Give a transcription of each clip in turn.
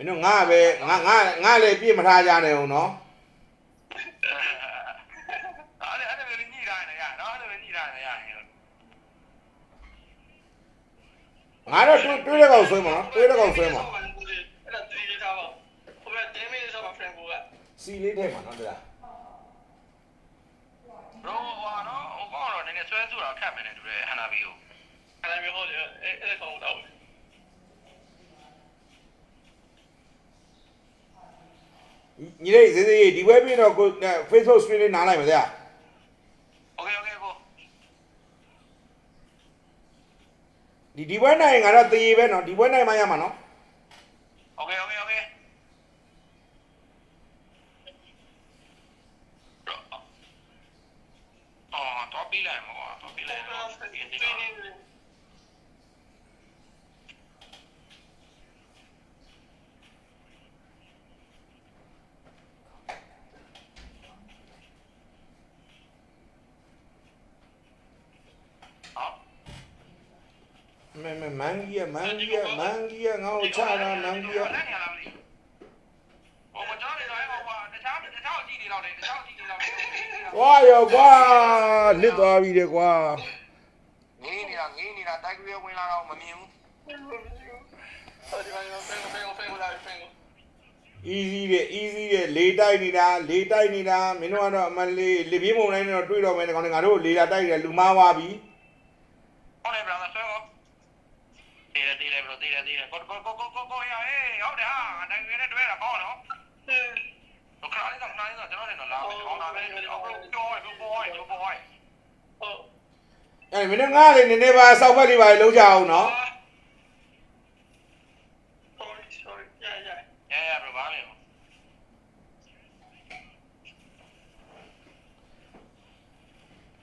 မင်းတို့ငါပဲငါငါငါလည်းပြစ်မထားကြနဲ့အောင်နော်အဲ့ဒါအဲ့ဒါလည်းညှိတာနေရနော်အဲ့ဒါလည်းညှိတာနေရငါတော့တွေးတွေးတဲ့ကောင်ဆွဲမှာနော်တွေးတဲ့ကောင်ဆွဲမှာအဲ့ဒါ3လေးထားပါဟိုဘက်10မိနစ်ဆောက်ပါ friend ကိုကစီလေးထဲမှာနော်တရားတော့ဟောနော်ဟိုကောင်တော့နည်းနည်းဆွဲဆိုတာခတ်မယ်နဲ့တူတယ်ဟန်နာဘီကိုအဲ့ဒါမျိုးဟုတ်တယ်အဲ့အဲ့ကောင်တော့ ညီလေးဈေးဈေးဒီဘက်ပြင်တော့ကို Facebook screen လေးနားလိုက်ပါဗျာ Okay okay ကိုဒီဒီဘက်နိုင်ငါတော့သေပဲနော်ဒီဘက်နိုင်မှရမှာနော် မယ်မယ်မန်ကြီးကမန်ကြီးကမန်ကြီးကငါ့ကိုချတာမန်ကြီးက我们家里来的话，那家里那家里地里老的，那家里地里老的。哇哟，哇，你多比的哇！你你啦，你你啦，带个月回来我们明。easy တဲ့ easy တဲ့လေးတိုက်နေတာလေးတိုက်နေတာမင်းတို့ကတော့အမလေးလေပြေးမုံတိုင်းနဲ့တော့တွေးတော့မယ်ဒီကောင်တွေငါတို့လေးလာတိုက်တယ်လူမားသွားပြီဟုတ်တယ်ဗျာ တေးတယ်တေးတယ်ဘလို့တေးတယ်တေးတယ်ကိုကိုကိုကိုကိုကိုရဟေးဟုတ်တယ်ဟာတိုက်ကြွေးနဲ့တွေ့တာကောင်းနော်တော့ခါလေးတော့ခါလေးတော့ကျွန်တော်လည်းတော့လာမယ်ကောင်းတာပဲအော်ပြောရပြောပေါ်ရပြောပေါ်ရဟုတ်အဲ့မင်းတို့ငါလေနည်းနည်းပါစောက်ဖက်လေးပါလုံးကြအောင်နော် sorry sorry ရရရရဘယ်ပါလဲ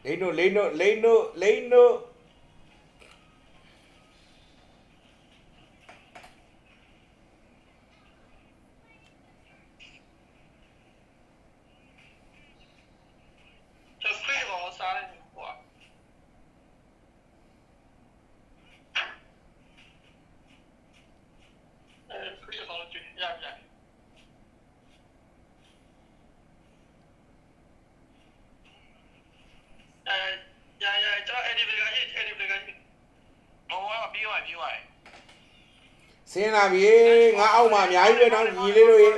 လိန်တို့လိန်တို့လိန်တို့လိန်တို့就 free ကိုစားတယ်ဟိုကအဲ free ကိုကြည့်ရရ အဲရရကျွန်တော် edit တွေက edit edit တွေက ဟိုကပြီးသွားပြီးသွား စ င်းလာပြီငါအောက်မှာအများကြီးပဲနော်ညီလေးတို့ရေ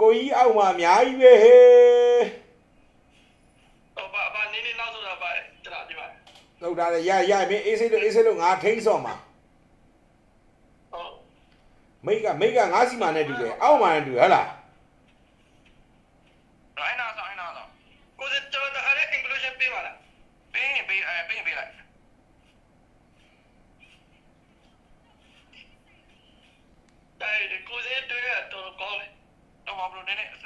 ကိုကြီးအောက်မှာအများကြီးပဲဟေးဟိုဘာဘာနင်းနေနောက်ဆိုတာပါကျွန်တော်ဒီမှာလောက်တာလေရရမင်းအေးစိတ်လို့အေးစိတ်လို့ငါထိန်းစော့မှာဟုတ်မိတ်ကမိတ်ကငါစီမာနဲ့တူတယ်အောက်မှာနဲ့တူဟဲ့လားအဲ့နာဆောင်အဲ့နာဆောင်ကိုစကျွန်တော်တခါလေး inclusion ပေးပါလားပေးရင်ပေးအဲပေးရင်ပေးလိုက် အဲဒီကိုစတွေ့ရတော့ကောင်းတယ်တော့ဘာလို့နည်းနည်းအဲ့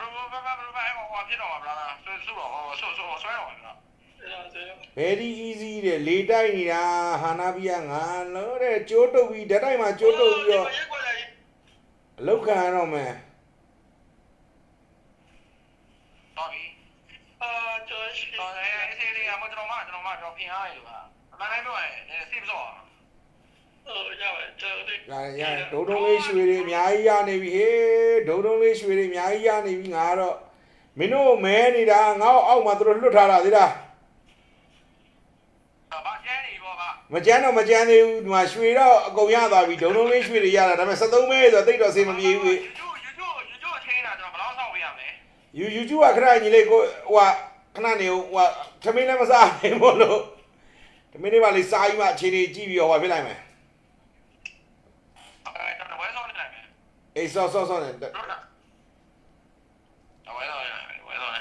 ဘဘဘဘဘဘဟိုဖြစ်တော့မှာဗလားဆွဆွတော့ဟိုဆွဆွဆွဲတော့မှာအဲ့ဒါဆိုရင် very easy တဲ့လေတိုက်နေတာဟာနာဘီကငါလို့တဲ့ကျိုးတုပ်ပြီးဓာတ်တိုက်မှာကျိုးတုပ်ပြီးတော့ရက်ကွက်လာရင်အလောက်ခံရတော့မယ်တော့ပြီအာကျွန်တော်ရှိတော့အဲအေးစေးလေးကမကျွန်တော်မကျွန်တော်မတော့ပြင်အားရလို့ဟာအမှန်တိုင်းပြောရင်စိတ်မစော ဟိုရပါကျွန်တော်ဒီလာရဒုံဒုံလေးရွှေတွေအများကြီးရနေပြီဟေးဒုံဒုံလေးရွှေတွေအများကြီးရနေပြီငါတော့မင်းတို့မဲနေတာငါ့အောက်မှာသူတို့လွတ်ထားတာသေးလားဘာကျန်းနေပေါ့ဗျမကြမ်းတော့မကြမ်းသေးဘူးဒီမှာရွှေတော့အကုန်ရသွားပြီဒုံဒုံလေးရွှေတွေရတာဒါပေမဲ့73မဲဆိုတော့တိတ်တော့စေးမပြေဘူးလေယူယူယူယူယူချင်းတာကျွန်တော်ဘယ်လောက်ဆောက်ပေးရမလဲ ယူယူကျူကခဏညီလေးကိုဟိုခဏနေဟိုထမင်းလည်းမစားနိုင်ဘူးလို့ထမင်းလေးပါလေးစားပြီးမှအခြေအနေကြည့်ပြီးတော့ဟိုဖြစ်လိုက်မယ် အဲတော့ဝဲဆောက်နေလိုက်မယ် အေးဆော့ဆော့ဆော့နေတော့လားဝဲဆောက်နေဝဲဆောက်နေ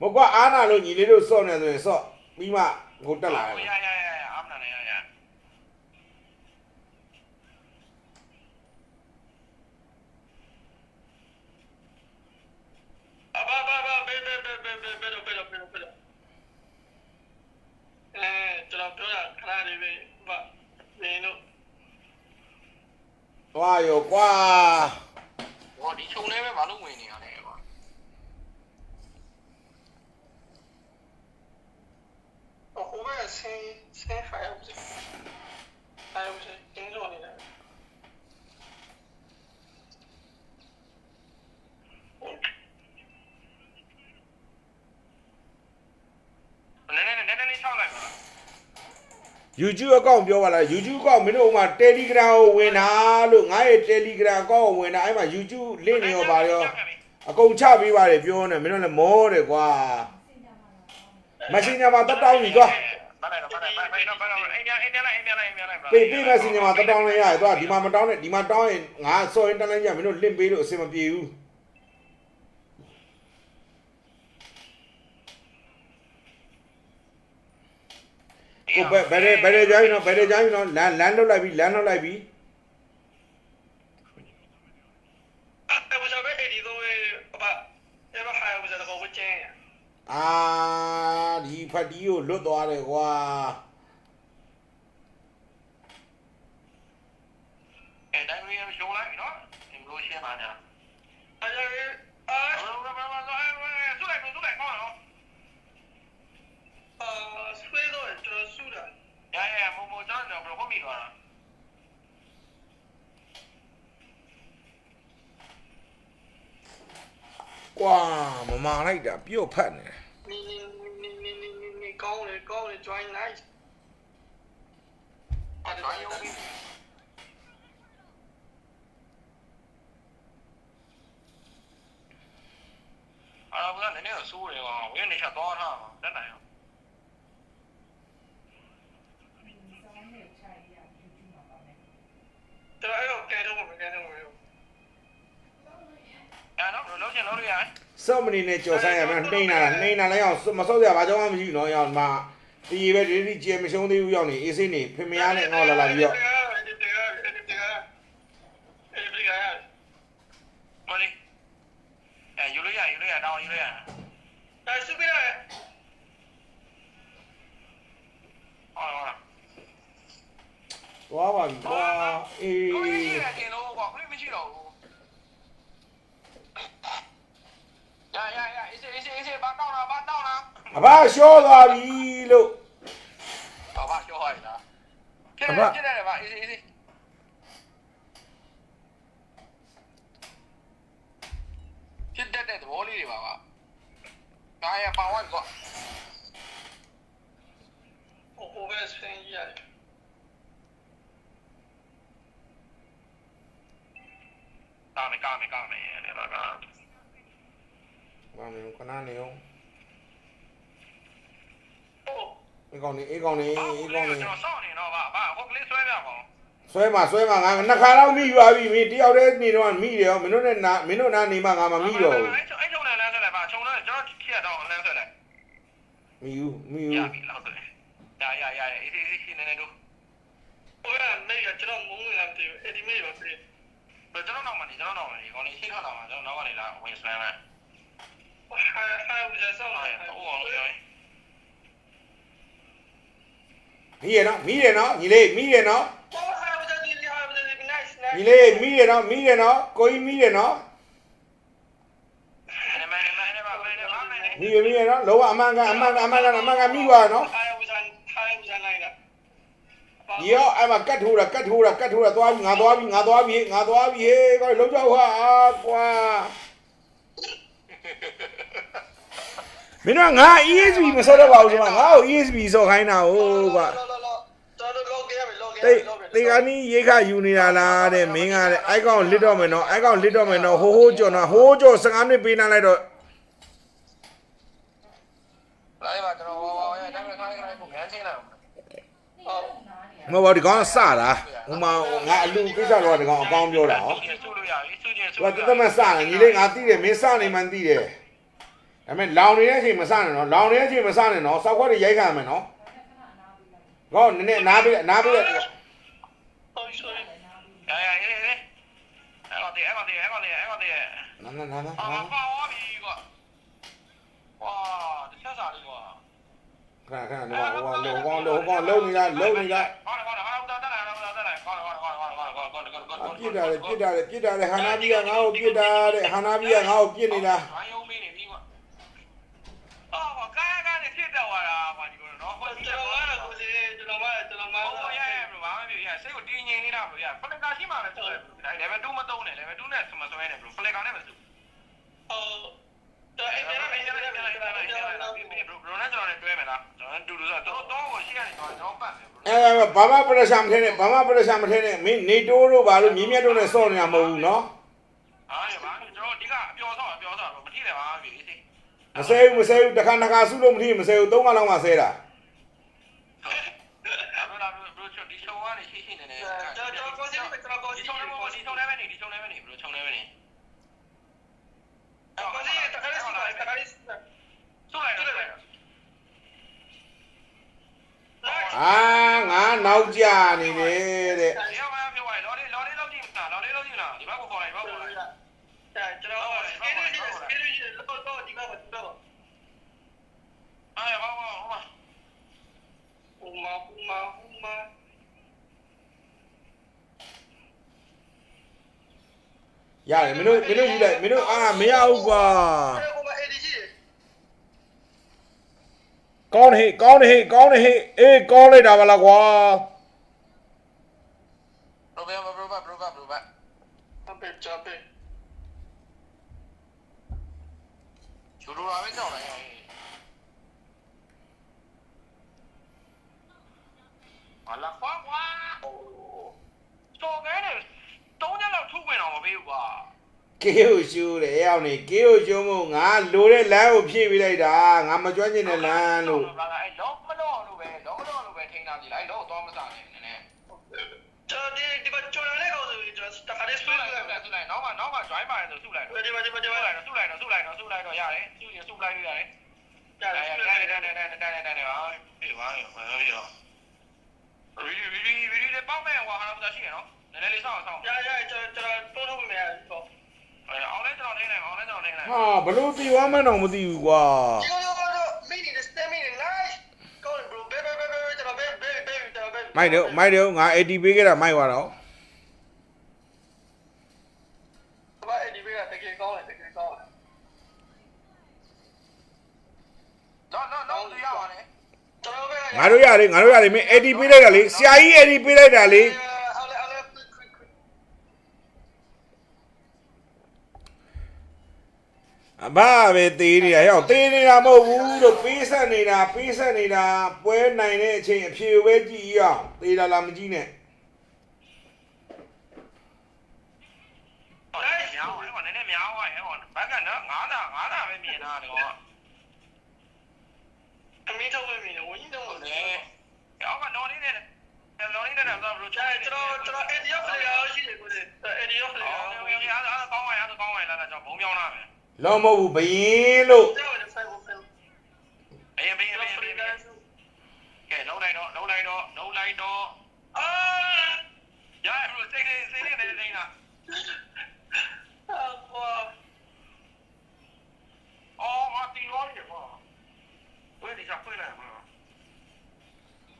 မကွာအားနာလို့ညီလေးတို့ဆော့နေဆိုရင်ဆော့ပြီးမှကိုတက်လာတယ်ရရရ ဆင်းဆဆင်းဖိုင်အောင်စေဖိုင်အောင်စေတင်းလို့နေတယ်နည်းနည်းနည်းနည်းလေးချောက်လိုက်ပါ YouTube အကောင့်ပြောပါလား YouTube အကောင့်မင်းတို့ဟိုမှာ Telegram ကိုဝင်တာလို့ငါရဲ့ Telegram အကောင့်ကိုဝင်တာအဲ့မှာ YouTube လင့်နေရောပါရောအကုန်ချပေးပါတယ်ပြောနေမင်းတို့လည်းမောတယ်ကွာ Messenger မှာတက်တောင်းပြီကွာ မလိုက်တော့မလိုက်မလိုက်တော့မလိုက်တော့အိမ် ပြန်အိမ်ပြန်လိုက်အိမ်ပြန်လိုက်အိမ်ပြန်လိုက်ပေးပေး Messenger မှာတက်တောင်းလိုက်ရတယ်သွားဒီမှာမတောင်းနဲ့ဒီမှာတောင်းရင်ငါစော်ရင်တက်လိုက်ရမင်းတို့လင့်ပေးလို့အဆင်မပြေဘူးဟိုဘယ်ဘယ်ဘယ်ကြိုင်းနော်ဘယ်ကြိုင်းနော်လမ်းလမ်းလောက်လိုက်ပြီလမ်းလောက်လိုက်ပြီအဲ့ဘယ်လိုပဲအဲ့ဒီတော့ဘာအဲ့ဘာဟာဘယ်လိုကိုဝချင်အာဒီဖတ်တီးကိုလွတ်သွားတယ်ကွာ 你路线哪里啊？哎哎，哎，我妈妈说，哎哎喂，出来没出来？我啊，啊，隧道，这树的。爷爷，某某讲的不是好米个。瓜，妈妈来着，比我胖呢。你你你你你你你搞的搞的转移来。哎，你有没？ လည်းနည်းနည်းဆိုးတယ်ကွာဝင်းနေချက်သွားထားတက်နိုင်အောင်ကျွန်တော်အဲ့တော့ကဲတော့မကဲတော့ဘူးအဲ့တော့လုံးချင်လုံးလို့ရတယ်စော့မနေနဲ့ကြော်ဆိုင်ရမယ်နှိမ့်လာနှိမ့်လာလိုက်အောင်မစော့စရာဘာကြောင့်မှမရှိဘူးနော်ရောက်မှာဒီပဲဒီဒီကျေမရှုံးသေးဘူးရောက်နေအေးစိနေဖင်မရနဲ့ငေါလာလာပြီးတော့ အဲ့ဒီတရားအဲ့ဒီတရားအဲ့ဒီတရား မလေးအဲယူလို့ရယူလို့ရတောင်းယူလို့ရ ဒါစုပြရတယ် ဟောဟော သွားပါပြီကွာအေးကိုကြီးကတင်လို့ကွာခရီးမရှိတော့ဘူးရရရအေးစေးအေးစေးအေးစေးဘာတောင်းလားဘာတောင်းလားအဘရှောသွားပြီလို့ဘာဘာပြောရည်လားကျတယ်ကျတယ်ဘာအေးစေးအေးစေးဖြစ်တဲ့တဲ့သဘောလေးတွေပါပါဒါရပါဝတ်ကွာဟိုဟိုပဲဆင်းကြီးရတယ် ကာမေကာမေကာမေလေပါကဘာနေခဏနေအောင်ဟိုအေးကောင်းနေအေးကောင်းနေအေးကောင်းနေကျွန်တော်စောင့်နေတော့ပါဘာဟိုကလေးဆွဲပြပါဦးဆွဲမှာဆွဲမှာငါနှစ်ခါတော့မိရွာပြီမင်းတယောက်တည်းနေတော့မိတယ်ရောမင်းတို့နဲ့နာမင်းတို့နာနေမှငါမမိတော့ဘူးအဲ့ချုံအဲ့ချုံလည်းလမ်းဆက်လိုက်ပါချုံလည်းကျွန်တော်ခက်တော့လမ်းဆက်လိုက်မိယူမိရယူပြီလောက်တယ်ရရရရအေးအေးရှင်းနေနေတို့ဟိုကနေရကျွန်တော်ငုံငလာတယ်အဲ့ဒီမေးပါပြေဘယ် ကျွန်တော်နောက်မှနေကျွန်တော်နောက်မှနေခေါင်းလေးရှိထားတော့မှကျွန်တော်နောက်ကနေလာဝင်ဆွဲမယ်ဟာဟာဦးဇဆောင်းလာအဲ့ဟိုအောင်လို့ပြောရင်မိရနော်မိရနော်ညီလေးမိရနော်ဟိုဟာဦးဇဒီဟာဦးဇဒီ nice nice ညီလေးမိရနော်မိရနော်ကိုကြီးမိရနော်အဲ့မနေမနေပါမနေပါမနေမိရမိရနော်လောကအမှန်ကန်အမှန်ကန်အမှန်ကန်အမှန်ကန်မိပါနော် ဟာဦးဇန်ဟာဦးဇန်လိုက်တာ ဒီရောအဲ့မှာကတ်ထိုးတာကတ်ထိုးတာကတ်ထိုးတာသွားပြီငါသွားပြီငါသွားပြီငါသွားပြီဟေးကောလုံးကြောက်ဟာကွာမင်းတို့ငါ ESP မစောတော့ပါဘူးဆိုတော့ငါ့ကို ESP စောခိုင်းတာဟုတ်ကွာလောလောလောတော်တော်လောကရမယ်လောကရတိတ်လောကရတေကနီးရေခယူနေတာလားတဲ့မင်းကတဲ့အိုက်ကောင်လစ်တော့မယ်နော်အိုက်ကောင်လစ်တော့မယ်နော်ဟိုးဟိုးကြော်နော်ဟိုးကြော်15မိနစ်ပေးနာလိုက်တော့လာပါကျွန်တော်ဝါဝါရတိုင်းခိုင်းခိုင်းကိုငန်းချင်းလာ ဟုတ် မဟုတ်ပါဘူးဒီကောင်ကစတာဟိုမှာငါအလူကိစ္စတော့ဒီကောင်အကောင်းပြောတာဟောဆုလို့ရပြီဆုချင်းဆုသူကတသက်မစတယ်ညီလေးငါသိတယ်မင်းစနေမှန်းသိတယ်ဒါပေမဲ့လောင်နေတဲ့အချိန်မစနဲ့နော်လောင်နေတဲ့အချိန်မစနဲ့နော်စောက်ခွက်တွေရိုက်ခံမယ်နော်ကောနည်းနည်းနားပေးနားပေးဟုတ် sorry ရရအေးအေးအဲ့တော့ဒီအဲ့တော့ဒီအဲ့တော့ဒီအဲ့တော့ဒီနားနားနားနားအာပါဝါပြီကွာဝါတစ်ချက်စားလေးကွာ ခဏခဏဒီမှာဟိုကလုံးကောင်းလုံးကောင်းလုံးနေလိုက်လုံးနေလိုက်ဟုတ်တယ်ဟုတ်တယ်ဟာတော့တက်လိုက်ဟာတော့တက်လိုက်ဟုတ်တယ်ဟုတ်တယ်ဟုတ်တယ်ဟုတ်တယ်ဟုတ်တယ်ပြစ်တာလေပြစ်တာလေပြစ်တာလေဟာနာဘီကငါ့ကိုပြစ်တာတဲ့ဟာနာဘီကငါ့ကိုပြစ်နေတာဘာယုံမင်းနေဒီကွာအော်ကားကားနဲ့ဖြစ်တော့လာတာပါဒီကတော့နော်ဟိုကျွန်တော်ကတော့ကိုစီကျွန်တော်ကကျွန်တော်ကဟိုရရဘလို့ဘာမှမပြောရစိတ်ကိုတင်းငင်နေတာဘလို့ရဖလက်ကာရှိမှလည်းဆိုတယ်ဒါ level 2မတုံးနဲ့ level 2နဲ့ဆွမဆွဲနဲ့ဘလို့ဖလက်ကာနဲ့ပဲဆို တော်တူတူဆိုတော့တော့ကိုရှိရတယ်ကျွန်တော်ပတ်တယ်အဲဘာမှပရရှာမထဲနဲ့ဘာမှပရရှာမထဲနဲ့မင်းနေတိုးတို့ဘာလို့မြင်းမြတ်တို့နဲ့စော့နေတာမဟုတ်ဘူးနော်ဟာရပါကျွန်တော်ဒီကအပျော်ဆော့အပျော်ဆော့မထိတယ်ပါပြီစီမဆဲဘူးမဆဲဘူးတစ်ခါတစ်ခါဆုလို့မထီမဆဲဘူးသုံးခါလောက်မှဆဲတာအဲ့တော့ဘလို့ဒီချုံကနေရှိရှိနေနေကျွန်တော်ကောစီကျွန်တော်ကောစီဒီချုံလည်းမဒီချုံလည်းမနေဒီချုံလည်းမနေဘလို့ချုံလည်းမနေ ကောစီတခါလေးစပါတခါလေးစပါ ဆိုလိုက်တော့ အာ ငါနောက်ကြနေတယ်တဲ့ဒီကမှပြောပါလော်လေးလော်လေးလောက်ကြည့်မလားလော်လေးလောက်ကြည့်မလားဒီဘက်ကိုခေါ်လိုက်ဒီဘက်ကိုခေါ်လိုက်ဒါကျွန်တော်စကေးရီစကေးရီလောတော့ဒီမှာတော့အားရပါပါဟိုမှာဟိုမှာဟိုမှာဟိုမှာရတယ်မင်းတို့မင်းတို့ယူလိုက်မင်းတို့အာမရဘူးကွာဟိုမှာ ADG ကောင်းတယ်ဟေ့ကောင်းတယ်ဟေ့ကောင်းတယ်ဟေ့အေးကောင်းလိုက်တာပါလားကွာ ဘရိုဘ ဘရိုဘဘရိုဘဘရိုဘအပေချပေကျူလိုလာပဲကြောက်လိုက်ရောအလာကွာကွာတော့ကဲနေတုံးညလောက်ထုတ်ဝင်အောင်မပေးဘူးကွာကေကိုရှူတယ်အဲ့အောင်နေကေကိုရှူမို့ငါလိုတဲ့လမ်းကိုဖြည့်ပေးလိုက်တာငါမကြွချင်တဲ့လမ်းလို့အဲ့လောမလို့လို့ပဲလောမလို့လို့ပဲထိန်းထားကြည့်လိုက်လောတော့မစားနဲ့နည်းနည်းကျွန် တော်ဒီဒီမှာကျွန်တော်လည်းကောဆိုကျွန်တော်တခါလေးဆုဆွဲလိုက်လိုက်ဆုလိုက်ဆုလိုက်နောက်မှနောက်မှ join ပါတယ်ဆိုဆုလိုက်တော့ဒီမှာဒီမှာဒီဆုမှာလိုက်တော့ဆုလိုက်တော့ဆုလိုက်တော့ဆုလိုက်တော့ရတယ်ဆုရင်ဆုလိုက်လို့ရတယ်ကြာတတယ်န်တန်တန်တန်တန်တန်တန်တန်ပါပြီပါရောပါရောဗီဒီဗီဒီဗီဒီလေးပေါက်မဲ့ဟွာဟာတော့ရှိရနော်နည်းနည်းလေးစောင့်စောင့်ရရကျွန်တော်ကျွန်တော်တိုးထုတ်မယ်ပေါ့အောင်လဲကျွန်တော်နေနေအောင်လဲကျွန်တော်နေနေဟာဘလို့တီဝမ်းမန်းတော့မသိဘူးကွာ မိုက်တယ်မိုက်တယ်ငါ80ပေးခဲ့တာမိုက်သွားတော့ဘာအဲ့ဒီဘက်ကတကယ်ကောင်းတယ်တကယ်ကောင်းတယ်တော့တော့တော့ရပါတယ်ကျွန်တော်ဘက်ကငါတို့ရတယ်ငါတို့ရတယ်မင်း80ပေးလိုက်တာလေဆရာကြီး80ပေးလိုက်တာလေ အဘပဲသေးနေတာဟဲ့သေးနေတာမဟုတ်ဘူးလို့ပေးဆက်နေတာပေးဆက်နေတာပွဲနိုင်တဲ့အချိန်အဖြေပဲကြည့်ရအောင်သေးတာလားမကြည့်နဲ့ဟောနည်းနည်းများဟောနည်းနည်းများဟောဟောဘက်ကနော်9တာ9တာပဲမြင်တာဒီကောအမီတော့မမြင်ဘူးဝင်တော့မလေလဲအောက်ကနော်လေးနဲ့နော်လေးနဲ့တော့ဘလို့ကျန်ကျွန်တော်ကျွန်တော် ADF လေးရောရှိတယ်ကိုလေ ADF လေးရောအော်ဝင်ရတာကောင်းပါရတော့ကောင်းပါလာလာကျွန်တော်ဘုံပြောင်းလာမယ် လောမဟုတ်ဘူးဘယင်းလို့ကျောင်းရဲ့ဆိုင်ကိုဖယ်အေးဘေးကျွန်ဘေးတော်ဖဘေးရီကန်စုကဲလုံးလိုက်တော့လုံးလိုက်တော့လုံးလိုက်တော့အာရရဘလို့စိတ်လေးစိတ်လေးနဲ့နေနေတာအာကွာအော်ဟာတီရောနေပေါ့ဝယ်ဒီစားဖွင့်လိုက်မှာ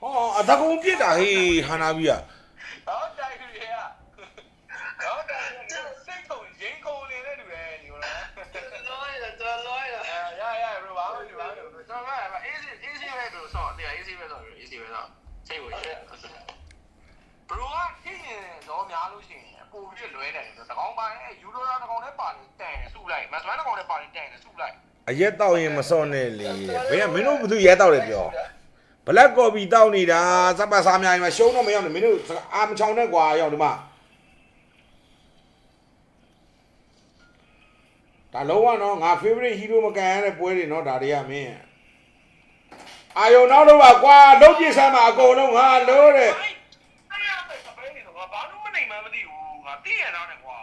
ဟောအတကုံပြစ်တာဟေးဟာနာပြီးอ่ များလို့ရှိရင်ပိုပြီးလွဲတယ်ဆိုတကောင်ပိုင်းယူရိုလာတကောင်နဲ့ပါနေတန်စုလိုက်မတ်စမန်တကောင်နဲ့ပါနေတန်စုလိုက်အရက်တောက်ရင်မစော့နဲ့လေဘယ်ကမင်းတို့ဘာသူရဲတောက်တယ်ပြောဘလက်ကော်ပီတောက်နေတာစပ်ပတ်စားများကြီးမှာရှုံးတော့မရောက်နဲ့မင်းတို့အာမချောင်နဲ့ကွာရောက်ဒီမှာဒါလုံးဝတော့ငါ favorite hero မကန်ရတဲ့ပွဲတွေနော်ဒါတွေကမင်းအာယုံနောက်တော့ပါကွာလုံးပြစ်ဆမ်းမှာအကုန်လုံးငါလို့တဲ့ အဲ့ရမယ်စပိန်နေတော့ဘာလို့မနိုင်မှမ သိဘူးငါသိရတော့တယ်ကွာ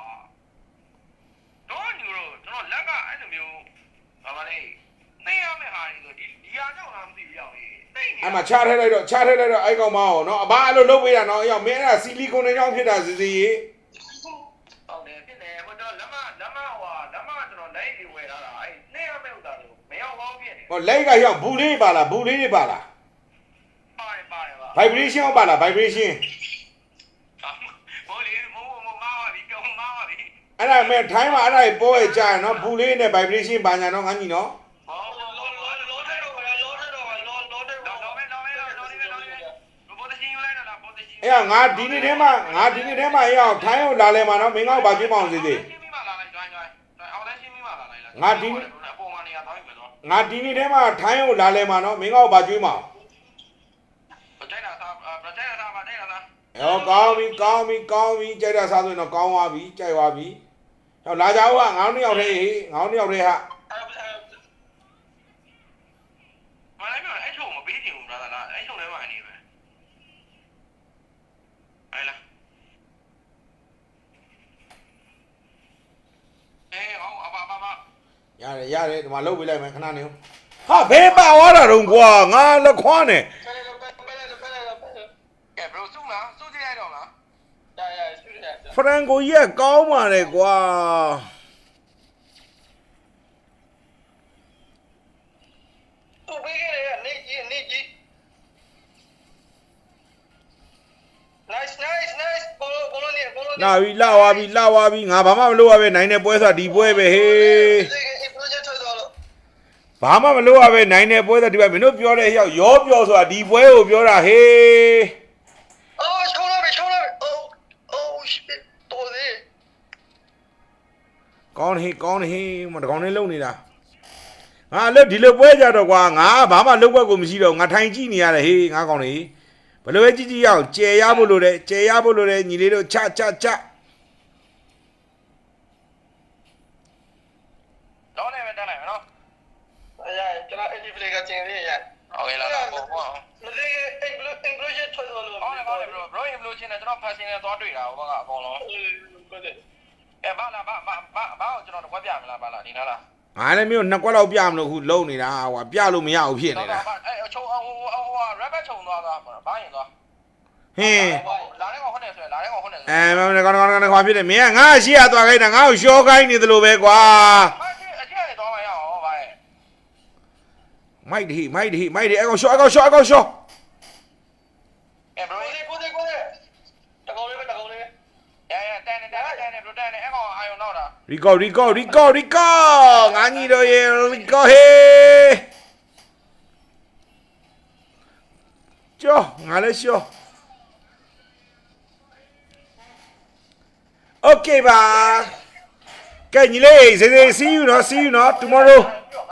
တော့ညိုတော့ကျွန်တော်လက်ကအဲ့လိုမျိုးဘာမလဲသိရမယ့်ဟာတွေဆိုဒီဒီဟာကြောင့်လားမသိဘူးရောက်ရေးသိနေအဲ့မှာချထဲလိုက်တော့ချထဲလိုက်တော့အဲ့ကောင်မအောင်နော်အဘအဲ့လိုလုပ်ပေးတာနော်အဲ့ရောက်မင်းအဲ့ဒါဆီလီကွန်တွေကြောင့်ဖြစ်တာစီစီရေဟုတ်တယ်ဖြစ်တယ်ဟိုတော့လက်မလက်မဟွာလက်မကျွန်တော်လိုက်ပြီးဝယ်လာတာအဲ့သိရမယ့်ဥစ္စာတွေမရောက်ဘောဖြစ်နေဟောလိုက်ကရောက်ဘူးလေးပါလားဘူးလေးတွေပါလားပါတယ်ပါတယ်ပါ vibration ရောပါလား vibration မိုးလေးမိုးမိုးမားပါပြီပြောမားပါပြီ အဲ့ဒါမဲ့ထိုင်းမှာအဲ့ဒါကြီးပေါ်ရကြရနော်ဘူးလေးနဲ့ vibration ပါညာတော့ငါညီနော်ဟောလောဟောလောဟောလောတဲ့တော့လောတဲ့တော့လောလောတဲ့တော့တော့တော့မဲတော့မဲတော့တော့နေတော့နေဘိုးတချင်းယူလိုက်တော့လားဘိုးတအဲ့ငါဒီနေ့ထဲမှာငါဒီနေ့ထဲမှာရအောင်ထိုင်းကိုလာလဲမှာနော်မင်းကောက်ဘာကြည့်မအောင်စေသေးရှင်းပြီးမှလာလိုက်ကြိုင်းကြိုင်းအောင်လဲရှင်းပြီးမှလာလိုက်လားငါဒီအပေါ်မှာနေရာသွားပြီမယ်တော့ငါဒီနေ့ထဲမှာထိုင်းကိုလာလဲမှာနော်မင်းကောက်ဘာကြည့်မအောင်ပကြိုက်တာစားပကြိုက်တာစားပကြိုက်တာစားဟောကောင်းပြီကောင်းပြီကောင်းပြီကြိုက်တာစားဆိုရင်တော့ကောင်းသွားပြီကြိုက်သွားပြီ ဟောလာကြဦးကငေါင်းနှစ်ယောက်တည်းဟေးငေါင်းနှစ်ယောက်တည်းဟာမလိုက်ပြောအဲ့ချုံမပေးချင်ဘူး brother လားအဲ့ချုံထဲမှာနေပဲဟဲ့လားအေးဟောအပါပါပါရတယ်ရတယ်ဒီမှာလုတ်ပေးလိုက်မယ်ခဏနေဦးဟာဘယ်ပါသွားတာတော့ကွာငါလက်ခွန်းနဲ့ ကဲ bro စုလားစုကြည့်ရတော့လား ဖ ရန်ကိုကြီးကကောင်းပါလေကွာသူပေးခဲ့တဲ့နေကြီးနေကြီး nice nice nice ဘောလုံးဘောလုံးနေဘောလုံးလာပြီလာသွားပြီလာသွားပြီငါဘာမှမလုပ်ရပဲနိုင်တဲ့ပွဲဆိုတာဒီပွဲပဲဟေးဒီ project ထွက်သွားလို့ဘာမှမလုပ်ရပဲနိုင်တဲ့ပွဲဆိုတာဒီပွဲမင်းတို့ပြောတဲ့ဟရောက်ရောပြောဆိုတာဒီပွဲကိုပြောတာဟေး င်းတယ်ဟေးကောင်းတယ်ဟေးမတကောင်လေးလုံနေတာငါလည်းဒီလိုပွဲကြတော့ကွာငါဘာမှလုပ်ဘက်ကိုမရှိတော့ငါထိုင်ကြည့်နေရတယ်ဟေးငါကောင်းနေဘယ်လိုပဲကြည့်ကြည့်ရအောင်ကျယ်ရဖို့လိုတယ်ကျယ်ရဖို့လိုတယ်ညီလေးတို့ချချချတော့လည်းပဲတက်လိုက်မယ်နော်အရာကျွန်တော် edit play ကကျင်းသေးရဟုတ်ကဲ့လားဘောဘောမသိခဲ့ inclusion ထွက်သွားလို့ဟုတ်တယ်ဟုတ်တယ် bro bro ရေဘလို့ချင်းတယ်ကျွန်တော် passing နဲ့သွားတွေ့တာဟိုဘကအကုန်လုံးဟုတ်တယ် အဲဘာလားဘာဘာဘာဘာကိုကျွန်တော်တော့ပြမလားဘာလားဒီလားလားငါလည်းမျိုးနှစ်ကွက်လောက်ပြမလို့ခုလုံနေတာဟွာပြလို့မရဘူးဖြစ်နေတာအဲအချုံဟိုဟို rabbit ချုံသွားတာဘာရင်သွားဟင်းလာတဲ့ကောင်ဟုတ်နေဆိုရင်လာတဲ့ကောင်ဟုတ်နေဆိုအဲမမကောင်းကောင်းကောင်းခွာဖြစ်တယ်မင်းကငါအရှိရသွားခိုင်းတာငါ့ကိုရှော့ခိုင်းနေသလိုပဲကွာအချင်းအချင်းနဲ့သွားမရအောင်ဘာရဲ့မိုက်တဟိမိုက်တဟိမိုက်တဟိအကောင်ရှော့အကောင်ရှော့အကောင်ရှော့အဲ bro ကိုသေးကိုသေးကိုသေးတကောင်းလေးပဲတကောင်းလေးပဲ ရရတန်နေတန်နေ တန်နေ bro တန်နေအဲကောင်အာယုံတော့တာရီကောရီကောရီကောရီကောငါညီတို့ရေရီကောဟေးကျော်ငါလည်းရှော့ Okay ပါကဲညီလေးစေစေ see you နော် see you နော် tomorrow